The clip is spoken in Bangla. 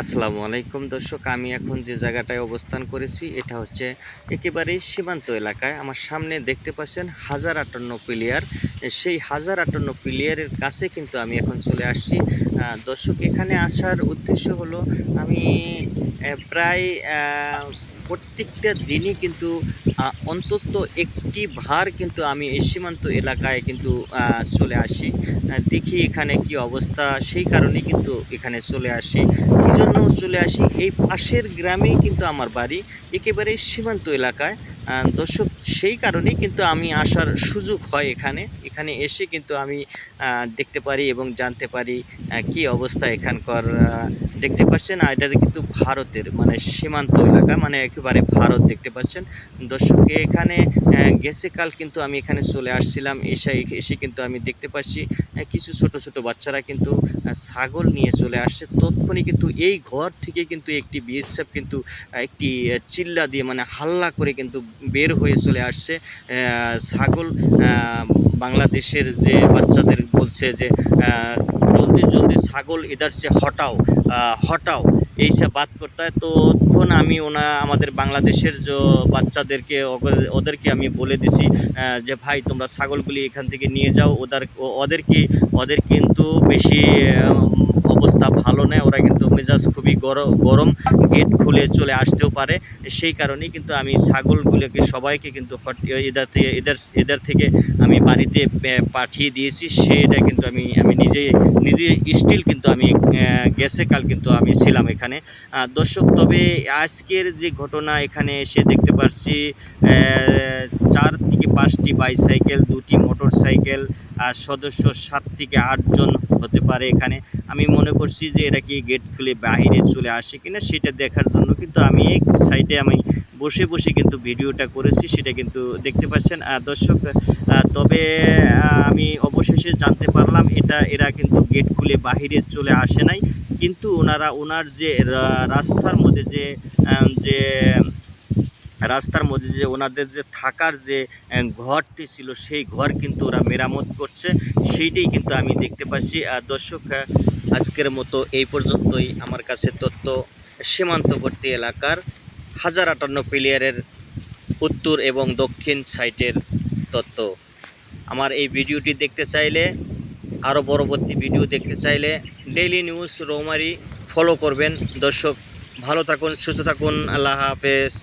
আসসালামু আলাইকুম দর্শক, আমি এখন যে জায়গাটায় অবস্থান করেছি, এটা হচ্ছে একেবারেই সীমান্ত এলাকায়। আমার সামনে দেখতে পাচ্ছেন হাজার আটান্ন প্লেয়ার। সেই হাজার আটান্ন প্লেয়ারের কাছে কিন্তু আমি এখন চলে আসছি। দর্শক, এখানে আসার উদ্দেশ্য হলো আমি প্রায় প্রত্যেকটা দিনই কিন্তু অন্তত একটি ভার কিন্তু আমি এই সীমান্ত এলাকায় কিন্তু চলে আসি। দেখি এখানে কি অবস্থা, সেই কারণে কিন্তু এখানে চলে আসি। কী জন্য চলে আসি? এই পাশের গ্রামেই কিন্তু আমার বাড়ি, একেবারে সীমান্ত এলাকায়। দর্শক, সেই কারণেই কিন্তু আমি আসার সুযোগ হয় এখানে। এখানে এসে কিন্তু আমি দেখতে পারি এবং জানতে পারি কি অবস্থা এখানকার দেখতে পাচ্ছেন। আর এটা কিন্তু ভারতের মানে সীমান্ত এলাকা মানে একেবারে ভারত দেখতে পাচ্ছেন। দর্শক, এখানে গেছে কাল কিন্তু আমি এখানে চলে আসছিলাম। এসে এসে কিন্তু আমি দেখতে পাচ্ছি কিছু ছোট ছোট বাচ্চারা কিন্তু ছাগল নিয়ে চলে আসছে। তৎক্ষণই কিন্তু এই ঘর থেকে কিন্তু একটি বিএসএফ কিন্তু একটি চিল্লা দিয়ে মানে হাল্লা করে কিন্তু বের হয়ে চলে আসছে। ছাগল বাংলাদেশের যে বাচ্চাদের বলছে যে জলদি জলদি ছাগল ইধার সে হটাও হটাও। এইসব বাদ করতে হয় তো তখন আমি ওনা, আমাদের বাংলাদেশের যে বাচ্চাদেরকে ওদেরকে আমি বলে দিছি যে ভাই, তোমরা ছাগলগুলি এখান থেকে নিয়ে যাও, ওদের, ওদেরকে, ওদের কিন্তু বেশি অবস্থা ভালো নয় ওরা কিন্তু মেজাজ খুবই গরম গেট খুলে চলে আসতেও পারে। সেই কারণেই কিন্তু আমি ছাগলগুলোকে সবাইকে কিন্তু এদের থেকে এদের এদের থেকে আমি বাড়িতে পাঠিয়ে দিয়েছি। সেটা কিন্তু আমি আমি নিজে নিজে স্টিল কিন্তু আমি গেছে কাল কিন্তু আমি ছিলাম এখানে। দর্শক তবে আজকের যে ঘটনা এখানে এসে দেখতে আহ, চার থেকে পাঁচটি বাইসাইকেল দুটি মোটর সাইকেল সদস্য সাত থেকে আটজন হতে পারে এখানে। আমি মনে করছি যে এরা কি গেট খুলে বাইরে চলে আসে কিনা সেটা দেখার জন্য কিন্তু আমি এক সাইডে আমি বসে বসে কিন্তু ভিডিওটা করেছি, সেটা কিন্তু দেখতে পাচ্ছেন। দর্শক তবে আমি অবশেষে জানতে পারলাম এটা, এরা কিন্তু গেট খুলে বাহিরে চলে আসে নাই। কিন্তু ওনারা, ওনার যে রাস্তার মধ্যে যে যে রাস্তার মধ্যে যে ওনাদের যে থাকার যে ঘরটি ছিল, সেই ঘর কিন্তু ওরা মেরামত করছে। সেইটাই কিন্তু আমি দেখতে পাচ্ছি। আর দর্শক আজকের মতো এই পর্যন্তই। আমার কাছে তথ্য, সীমান্তবর্তী এলাকার হাজার আটান্ন প্লেয়ারের উত্তর এবং দক্ষিণ সাইটের তথ্য। আমার এই ভিডিওটি দেখতে চাইলে আরও পরবর্তী ভিডিও দেখতে চাইলে ডেইলি নিউজ রৌমারি ফলো করবেন। দর্শক, ভালো থাকুন, সুস্থ থাকুন। আল্লাহ হাফেজ।